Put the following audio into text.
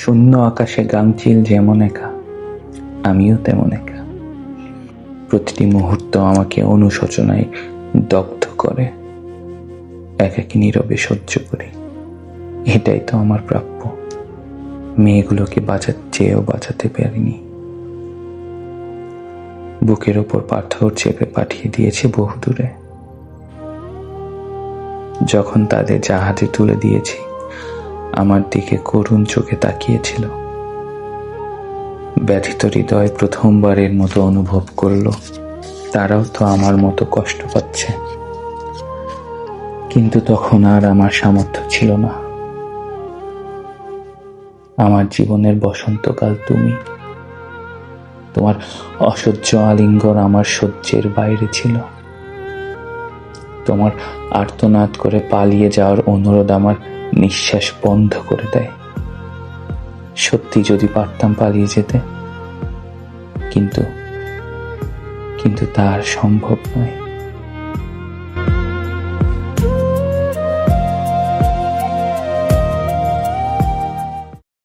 শূন্য আকাশে গাংচিল যেমন একা, আমিও তেমন একা। প্রতিটি মুহূর্ত আমাকে অনুশোচনায় দগ্ধ করে, একাকি নীরবে সহ্য করি। এটাই তো আমার প্রাপ্য। মেয়েগুলোকে বাঁচার চেয়েও বাঁচাতে পারিনি। বুকের ওপর পাথর চেপে পাঠিয়ে দিয়েছে বহুদূরে। যখন তাদের জাহাজে তুলে দিয়েছি আমার দিকে করুণ চোখে তাকিয়েছিল। ব্যথিত হৃদয় প্রথমবারের মতো অনুভব করল, তারাও তো আমার মতো কষ্ট পাচ্ছে। কিন্তু তখন আর আমার সামর্থ্য ছিল না। আমার জীবনের বসন্তকাল তুমি। তোমার অসহ্য আলিঙ্গন আমার সহ্যের বাইরে ছিল। তোমার আর্তনাদ করে পালিয়ে যাওয়ার অনুরোধ আমার নিঃশ্বাস বন্ধ করে দেয়। সত্যি যদি পারতাম পালিয়ে যেতে, কিন্তু কিন্তু তা আর সম্ভব নয়।